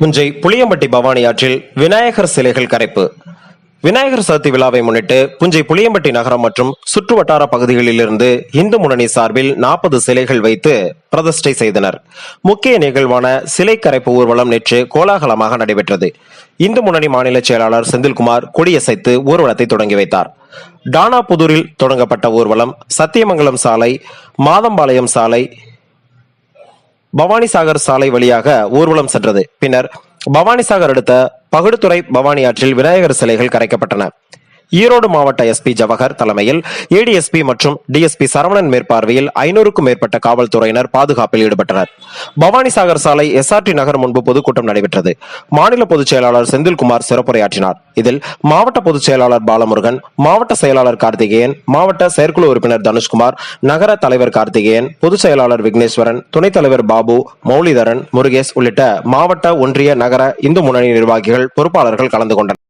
புஞ்சை புளியம்பட்டி பவானி ஆற்றில் விநாயகர் சிலைகள் கரைப்பு. விநாயகர் சதுர்த்தி விழாவை முன்னிட்டு புஞ்சை புளியம்பட்டி நகரம் மற்றும் சுற்று வட்டார பகுதிகளிலிருந்து இந்து முன்னணி சார்பில் நாற்பது சிலைகள் வைத்து பிரதிஷ்டை செய்தனர். முக்கிய நிகழ்வான சிலை கரைப்பு ஊர்வலம் நேற்று கோலாகலமாக நடைபெற்றது. இந்து முன்னணி மாநில செயலாளர் செந்தில்குமார் கொடியசைத்து ஊர்வலத்தை தொடங்கி வைத்தார். டானாபுதூரில் தொடங்கப்பட்ட ஊர்வலம் சத்தியமங்கலம் சாலை மாதம்பாளையம் சாலை பவானிசாகர் சாலை வழியாக ஊர்வலம் சென்றது. பின்னர் பவானிசாகர் அடுத்த பகுடுதுறை பவானி ஆற்றில் விநாயகர் சிலைகள் கரைக்கப்பட்டன. ஈரோடு மாவட்ட எஸ்பி ஜவஹர் தலைமையில் ஏடிஎஸ்பி மற்றும் டிஎஸ்பி சரவணன் மேற்பார்வையில் ஐநூறுக்கும் மேற்பட்ட காவல்துறையினர் பாதுகாப்பில் ஈடுபட்டனர். பவானிசாகர் சாலை எஸ்ஆர்டி நகர் முன்பு பொதுக்கூட்டம் நடைபெற்றது. மாநில பொதுச் செயலாளர் செந்தில்குமார் சிறப்புரையாற்றினார். இதில் மாவட்ட பொதுச் செயலாளர் பாலமுருகன் மாவட்ட செயலாளர் கார்த்திகேயன் மாவட்ட செயற்குழு உறுப்பினர் தனுஷ்குமார் நகர தலைவர் கார்த்திகேயன் பொதுச் செயலாளர் விக்னேஸ்வரன் துணைத் தலைவர் பாபு மௌலிதரன் முருகேஷ் உள்ளிட்ட மாவட்ட ஒன்றிய நகர இந்து முன்னணி நிர்வாகிகள் பொறுப்பாளர்கள் கலந்து கொண்டனர்.